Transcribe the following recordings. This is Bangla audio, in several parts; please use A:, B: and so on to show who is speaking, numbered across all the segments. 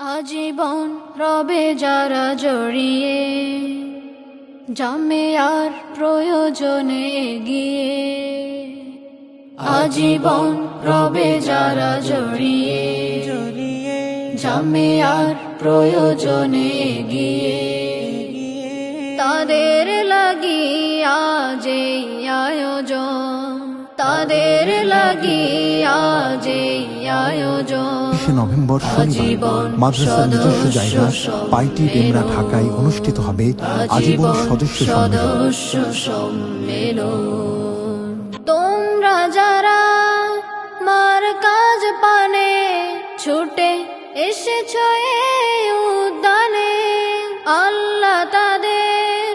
A: আজীবন রবে যারা জড়িয়ে, জামে আর প্রয়োজনে গিয়ে আজীবন রবে যারা জড়িয়ে জড়িয়ে জামে আর প্রয়োজনে গিয়ে তাদের লাগিয়া যে আয়োজন তাদের লাগিয়া যে আয়োজন।
B: নভেম্বর শনিবার মাদ্রাসার নিজস্ব জায়গা পাইটি ডেমরা ঢাকায় অনুষ্ঠিত হবে। আজীবন সদস্য সম্মেলন।
A: তোমরা যারা মার কাজ পানে ছুটে এসেছ উদ্যানে আল্লাহ তাদের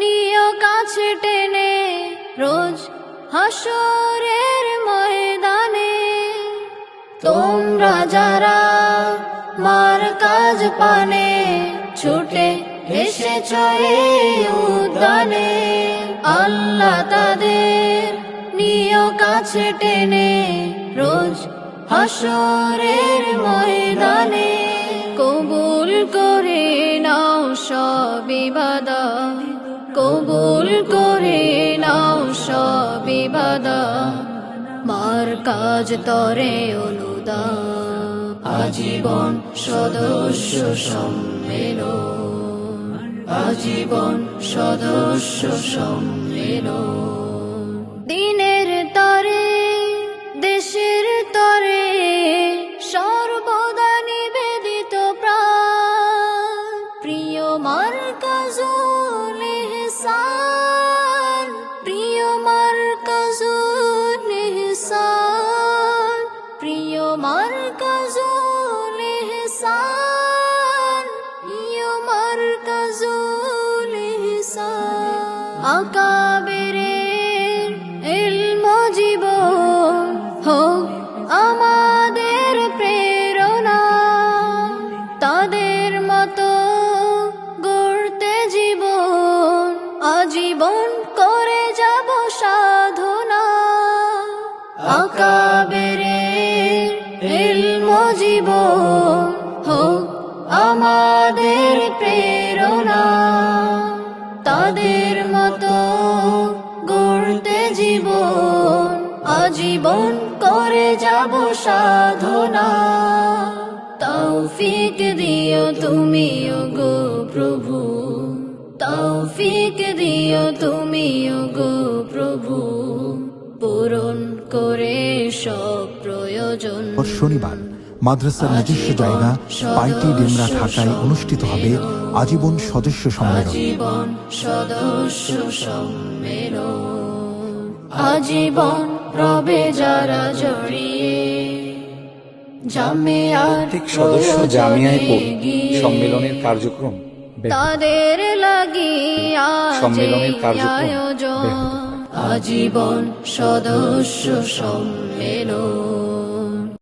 A: নিয় কাছে টেনে রোজ হাসরের ময়দানে তোমরা যারা মার কাজ পানে ছুটে এসেছ এই উদ্যানে, আল্লাহ তাদের নিয় কাছে টেনে রোজ হাসরের ময়দানে কবুল করে নাও সব ইবাদা ইবাদা মার কাজ তরে অনুদা আজীবন সদস্য সম্মেলন। আজীবন সদস্য সম্মেলন। আকাবেরের ইলম জীবন হোক আমাদের প্রেরণা। তাদের মতো গড়তে জীবন, আজীবন করে যাব সাধনা। আকাবেরের ইলম জীবন হোক আমাদের প্রেরণা। তাদের মতো গড়তে জীবন, আজীবন করে যাব সাধনা। তৌফিক দিও তুমি গো প্রভু। তৌফিক দিও তুমি গো প্রভু। পূরণ করে সব প্রয়োজন।
B: শনিবার। মাদ্রাসার নিজস্ব জায়গা পাইটি ডেমরা ঢাকায় অনুষ্ঠিত হবে আজীবন সদস্য সম্মেলন।
A: আজীবন সদস্য সম্মেলন। আজীবন রবে যারা জড়িয়ে
C: প্রত্যেক সদস্য জামিয়ায় পড়ে সম্মেলনের কার্যক্রম
A: তাদের লাগিয়া
C: সম্মেলনের কার্যক্রম
A: আজীবন সদস্য সম্মেলন।